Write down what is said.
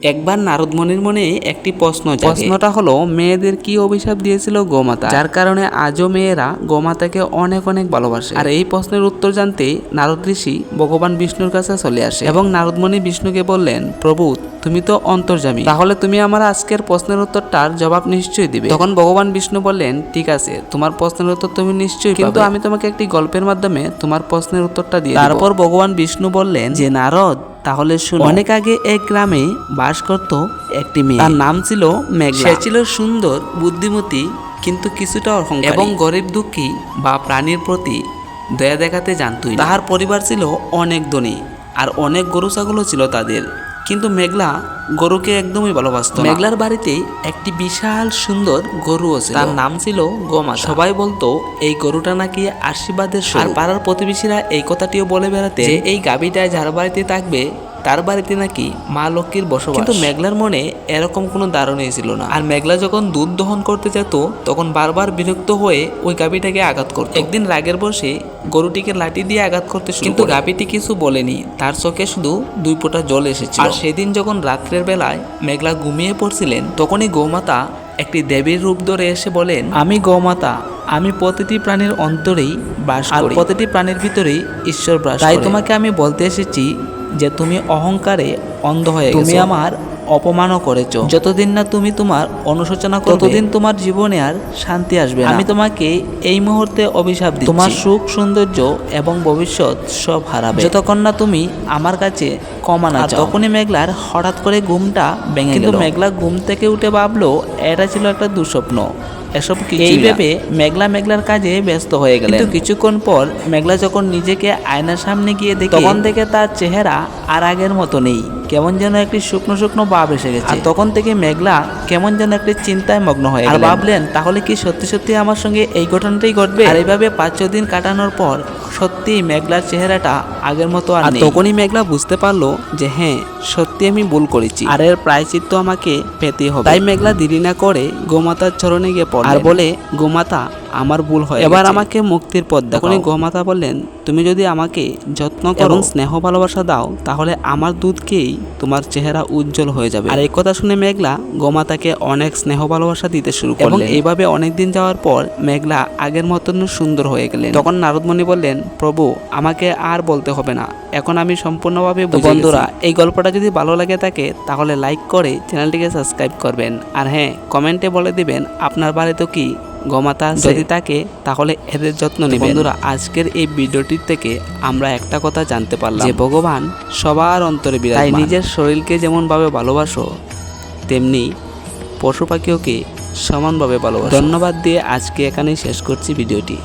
একবার নারদমণির মনে একটি প্রশ্ন প্রশ্নটা হলো মেয়েদের কি অভিশাপ দিয়েছিল গোমাতা? যার কারণে আজও মেয়েরা গোমাতাকে অনেক অনেক ভালোবাসে। আর এই প্রশ্নের উত্তর জানতে নারদ ঋষি ভগবান বিষ্ণুর কাছে চলে আসে। এবং নারদমণি বিষ্ণুকে বললেন প্রভু তুমি তো অন্তর্জামী তাহলে তুমি আমার আজকের প্রশ্নের উত্তরটার জবাব নিশ্চয়ই দিবে। তখন ভগবান বিষ্ণু বললেন ঠিক আছে তোমার প্রশ্নের উত্তর তুমি নিশ্চয়ই কিন্তু আমি তোমাকে একটি গল্পের মাধ্যমে তোমার প্রশ্নের উত্তরটা দিই তারপর ভগবান বিষ্ণু বললেন যে নারদ তাহলে শুনো। অনেক আগে এক গ্রামে বাস করত একটি মেয়ে। তার নাম ছিল মেঘলা। সে ছিল সুন্দর বুদ্ধিমতী কিন্তু কিছুটা অহংকারী। এবং গরিব দুঃখী বা প্রাণীর প্রতি দয়া দেখাতে জানতই। তাহার পরিবার ছিল অনেক ধনী আর অনেক গরু ছাগলও ছিল তাদের। কিন্তু মেঘলা গরুকে একদমই ভালোবাসত মেঘলার বাড়িতে একটি বিশাল সুন্দর গরু আছে। তার নাম ছিল গোমা সবাই বলতো এই গরুটা নাকি আশীর্বাদের। আর পাড়ার প্রতিবেশীরা এই কথাটিও বলে বেড়াতে যে এই গাভীটা যার বাড়িতে থাকবে তার বাড়িতে নাকি মা লক্ষ্মীর বসবাস। কিন্তু মেঘলার মনে এরকম কোনো ধারণাই ছিল না। আর মেঘলা যখন দুধ দহন করতে যেত তখন বারবার বিরক্ত হয়ে ওই গাভীটাকে আঘাত করত। একদিন রাগের বসে গরুটিকে লাঠি দিয়ে আঘাত করতে শুরু কিন্তু গাভীটি কিছু বলেনি তার চোখে শুধু দুই ফোঁটা জল এসেছিল। আর সেদিন যখন রাত্রের বেলায় মেঘলা ঘুমিয়ে পড়ছিলেন তখনই গৌমাতা একটি দেবীর রূপ ধরে এসে বলেন আমি গৌমাতা আমি প্রতিটি প্রাণীর অন্তরেই বাস করি। আর প্রতিটি প্রাণীর ভিতরেই ঈশ্বর বাস তাই তোমাকে আমি বলতে এসেছি যে তুমি অহংকারে অন্ধ হয়ে তুমি আমার অপমানও করেছ। যতদিন না তুমি তোমার অনুশোচনা করো ততদিন তোমার জীবনে আর শান্তি আসবে না। আমি তোমাকে এই মুহূর্তে অভিশাপ দিই তোমার সুখ সৌন্দর্য এবং ভবিষ্যৎ সব হারাবে। যতক্ষণ না তুমি আমার কাছে কমা না চাও। তখনই মেঘলার হঠাৎ করে ঘুমটা ভেঙে কিন্তু মেঘলা ঘুম থেকে উঠে ভাবলো এটা ছিল একটা দুঃস্বপ্ন। এসব কি এই ভেবে মেঘলা মেঘলার কাজে ব্যস্ত হয়ে গেল কিন্তু কিছুক্ষণ পর মেঘলা যখন নিজেকে আয়নার সামনে গিয়ে দেখে তখন থেকে তার চেহারা আর আগের মতো নেই। কেমন যেন একটি শুকনো শুকনো ভাব এসে গেছে। আর তখন থেকে মেঘলা কেমন যেন একটি চিন্তায় মগ্ন হয়ে আর ভাবলেন তাহলে কি সত্যি সত্যি আমার সঙ্গে এই ঘটনাটাই ঘটবে? আর এইভাবে পাঁচ ছ দিন কাটানোর পর সত্যি মেঘলার চেহারাটা আগের মতো আর নেই। তখনই মেঘলা বুঝতে পারল যে হ্যাঁ সত্যি আমি ভুল করেছি। আর এর প্রায়চিত্ত আমাকে পেতে হবে। তাই মেঘলা দেরি না করে গোমাতার চরণে গিয়ে পড়ে আর বলে গোমাতা আমার ভুল হয় এবার আমাকে মুক্তির পথ দেখো তখনই গোমাতা বললেন তুমি যদি আমাকে যত্ন করো এবং স্নেহ ভালোবাসা দাও তাহলে আমার দুধকেই তোমার চেহারা উজ্জ্বল হয়ে যাবে। আর এই কথা শুনে মেঘলা গোমাতাকে অনেক স্নেহ ভালোবাসা দিতে শুরু করলেন এবং এইভাবে অনেক দিন যাওয়ার পর মেঘলা আগের মতন সুন্দর হয়ে গেলেন। তখন নারদমণি বললেন প্রভু আমাকে আর বলতে হবে না। এখন আমি সম্পূর্ণভাবে বন্ধুরা এই গল্পটা যদি ভালো লাগে থাকে তাহলে লাইক করে চ্যানেলটিকে সাবস্ক্রাইব করবেন। আর হ্যাঁ কমেন্টে বলে দিবেন আপনার বাড়িতে কি গোমাতা যদি থাকে তাহলে এদের যত্ন নেবে বন্ধুরা আজকের এই ভিডিওটির থেকে আমরা একটা কথা জানতে পারলাম। যে ভগবান সবার অন্তরে বিরাজ তাই নিজের শরীরকে যেমনভাবে ভালোবাসো তেমনি পশু পাখিওকে সমানভাবে ভালোবাসো। ধন্যবাদ দিয়ে আজকে এখানেই শেষ করছি ভিডিওটি।